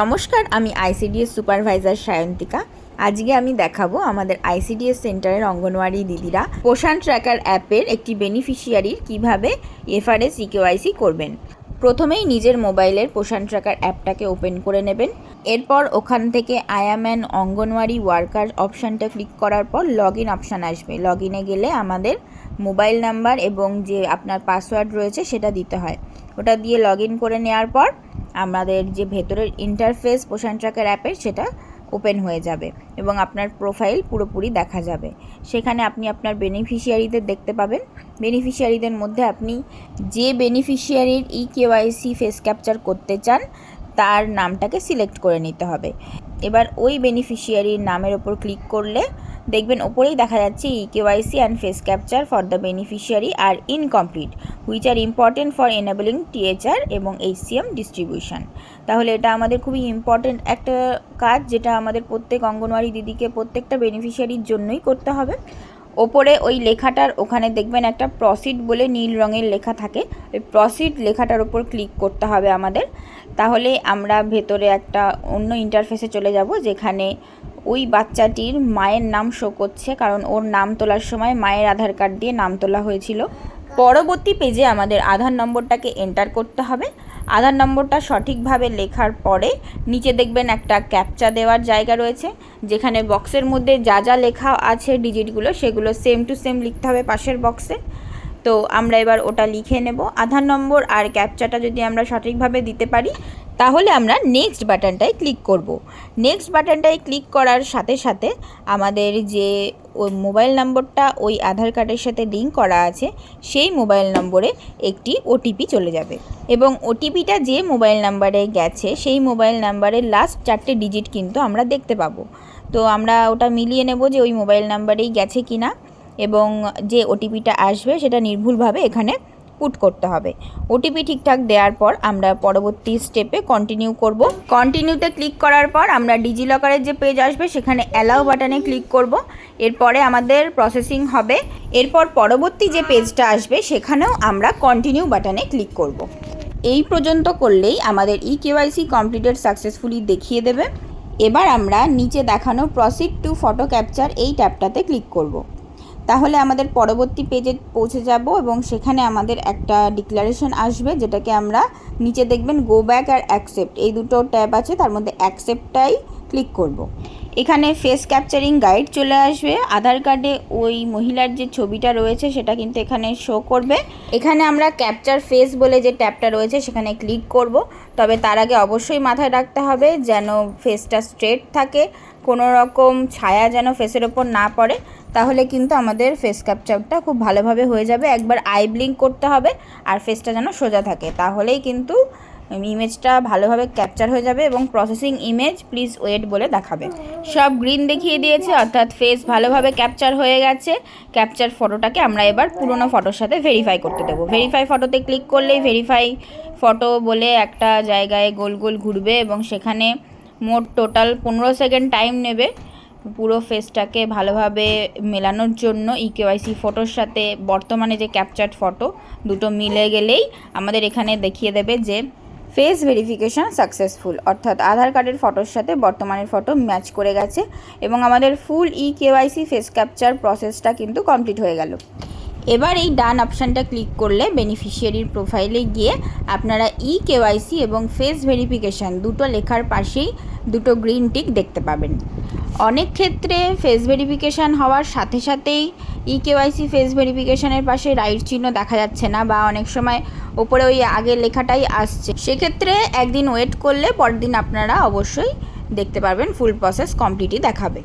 নমস্কার, আমি ICDS supervisor Sayantika. আজকে আমি দেখাবো আমাদের আইসিডিএস সেন্টারের অঙ্গনওয়াড়ি দিদিরা পোষণ ট্র্যাকার অ্যাপের একটি বেনিফিশিয়ারির কীভাবে এফআরএস, ইকেওয়াইসি করবেন। প্রথমেই নিজের মোবাইলের পোষণ ট্র্যাকার অ্যাপটাকে ওপেন করে নেবেন। এরপর ওখান থেকে আয়াম্যান অঙ্গনওয়াড়ি ওয়ার্কার অপশানটা ক্লিক করার পর লগ ইন অপশান আসবে। লগ ইনে গেলে আমাদের মোবাইল নাম্বার এবং যে আপনার পাসওয়ার্ড রয়েছে সেটা দিতে হয়। ওটা দিয়ে লগ ইন করে নেওয়ার পর আমাদের যে ভেতরের ইন্টারফেস পোষণ ট্র্যাকার অ্যাপের সেটা ওপেন হয়ে যাবে এবং আপনার প্রোফাইল পুরোপুরি দেখা যাবে। সেখানে আপনি আপনার বেনিফিশিয়ারিদের দেখতে পাবেন। বেনিফিশিয়ারিদের মধ্যে আপনি যে বেনিফিশিয়ারির ই কেওয়াইসি ফেস ক্যাপচার করতে চান, তার নামটাকে সিলেক্ট করে নিতে হবে। এবার ওই বেনিফিশিয়ারির নামের ওপর ক্লিক করলে দেখবেন ওপরেই দেখা যাচ্ছে e KYC and face capture for the beneficiary are incomplete which are important for enabling THR এবং এইচসিএম ডিস্ট্রিবিউশন তাহলে এটা আমাদের খুবই ইম্পর্টেন্ট একটা কাজ, যেটা আমাদের প্রত্যেক অঙ্গনওয়াড়ি দিদিকে প্রত্যেকটা বেনিফিশিয়ারির জন্যই করতে হবে। ওপরে ওই লেখাটার ওখানে দেখবেন একটা প্রসিড বলে নীল রঙের লেখা থাকে। ওই প্রসিড লেখাটার ওপর ক্লিক করতে হবে আমাদের। তাহলে আমরা ভেতরে একটা অন্য ইন্টারফেসে চলে যাব, যেখানে ওই বাচ্চাটির মায়ের নাম শো করছে, কারণ ওর নাম তোলার সময় মায়ের আধার কার্ড দিয়ে নাম তোলা হয়েছিল। পরবর্তী পেজে আমাদের আধার নম্বরটাকে এন্টার করতে হবে। আধার নম্বরটা সঠিকভাবে লেখার পরে নিচে দেখবেন একটা ক্যাপচা দেওয়ার জায়গা রয়েছে, যেখানে বক্সের মধ্যে যা যা লেখা আছে ডিজিটগুলো সেগুলো সেম টু সেম লিখতে হবে পাশের বক্সে তো আমরা এবার ওটা লিখে নেব। আধার নম্বর আর ক্যাপচাটা যদি আমরা সঠিকভাবে দিতে পারি তাহলে আমরা নেক্সট বাটনটায় ক্লিক করব। নেক্সট বাটনটায় ক্লিক করার সাথে সাথে আমাদের যে মোবাইল নম্বরটা ওই আধার কার্ডের সাথে লিঙ্ক করা আছে, সেই মোবাইল নম্বরে একটি ওটিপি চলে যাবে। এবং ওটিপিটা যে মোবাইল নাম্বারে গেছে, সেই মোবাইল নাম্বারের লাস্ট চারটে ডিজিট কিন্তু আমরা দেখতে পাবো। তো আমরা ওটা মিলিয়ে নেব যে ওই মোবাইল নাম্বারেই গেছে কি না এবং যে ওটিপিটা আসবে, সেটা নির্ভুলভাবে এখানে পুট করতে হবে। ওটিপি ঠিকঠাক দেওয়ার পর আমরা পরবর্তী স্টেপে কন্টিনিউ করব। কন্টিনিউতে ক্লিক করার পর আমরা ডিজিলকারের যে পেজ আসবে, সেখানে অ্যালাউ বাটনে ক্লিক করব। এরপরে আমাদের প্রসেসিং হবে। এরপর পরবর্তী যে পেজটা আসবে, সেখানেও আমরা কন্টিনিউ বাটনে ক্লিক করব। এই পর্যন্ত করলেই আমাদের ই কেওয়াইসি কমপ্লিটেড সাকসেসফুলি দেখিয়ে দেবে। এবার আমরা নিচে দেখানো প্রসিড টু ফটো ক্যাপচার এই ট্যাবটাতে ক্লিক করব। তাহলে আমাদের পরবর্তী পেজে পৌঁছে যাব এবং সেখানে আমাদের একটা ডিক্লারেশন আসবে, যেটাকে আমরা নিচে দেখবেন গো ব্যাক আর অ্যাকসেপ্ট এই দুটো ট্যাব আছে, তার মধ্যে অ্যাকসেপ্টটাই ক্লিক করব। এখানে ফেস ক্যাপচারিং গাইড চলে আসবে। আধার কার্ডে ওই মহিলার যে ছবিটা রয়েছে, সেটা কিন্তু এখানে শো করবে। এখানে আমরা ক্যাপচার ফেস বলে যে ট্যাবটা রয়েছে, সেখানে ক্লিক করব। তবে তার আগে অবশ্যই মাথায় রাখতে হবে যেন ফেসটা স্ট্রেট থাকে, কোনো রকম ছায়া যেন ফেসের ওপর না পড়ে। তাহলে কিন্তু আমাদের ফেস ক্যাপচারটা খুব ভালোভাবে হয়ে যাবে। একবার আই ব্লিঙ্ক করতে হবে আর ফেসটা যেন সোজা থাকে। তাহলেই কিন্তু ইমেজটা ভালোভাবে ক্যাপচার হয়ে যাবে এবং প্রসেসিং ইমেজ প্লিজ ওয়েট বলে দেখাবে। সব গ্রিন দেখিয়ে দিয়েছে, অর্থাৎ ফেস ভালোভাবে ক্যাপচার হয়ে গেছে। ক্যাপচার ফটোটাকে আমরা এবার পুরনো ফটোর সাথে ভেরিফাই করতে দেবো। ভেরিফাই ফটোতে ক্লিক করলেই ভেরিফাই ফটো বলে একটা জায়গায় গোল গোল ঘুরবে এবং সেখানে মোট টোটাল পনেরো সেকেন্ড টাইম নেবে। পুরো ফেসটাকে ভালোভাবে মেলানোর জন্য ই কেওয়াইসি ফটোর সাথে বর্তমানে যে ক্যাপচার্ড ফটো দুটো মিলে গেলেই আমাদের এখানে দেখিয়ে দেবে যে ফেস ভেরিফিকেশান সাকসেসফুল অর্থাৎ আধার কার্ডের ফটোর সাথে বর্তমানের ফটো ম্যাচ করে গেছে এবং আমাদের full e KYC face capture প্রসেসটা কিন্তু কমপ্লিট হয়ে গেল। এবার এই ডান অপশানটা ক্লিক করলে বেনিফিশিয়ারির প্রোফাইলে গিয়ে আপনারা ই কেওয়াইসি এবং ফেস ভেরিফিকেশান দুটো লেখার পাশেই দুটো গ্রিন টিক দেখতে পাবেন। অনেক ক্ষেত্রে ফেস ভেরিফিকেশান হওয়ার সাথে সাথেই ই কেওয়াইসি ফেস ভেরিফিকেশানের পাশে রাইট চিহ্ন দেখা যাচ্ছে না বা অনেক সময় ওপরে ওই আগের লেখাটাই আসছে। সেক্ষেত্রে একদিন ওয়েট করলে পরের দিন আপনারা অবশ্যই দেখতে পারবেন ফুল প্রসেস কমপ্লিটই দেখাবে।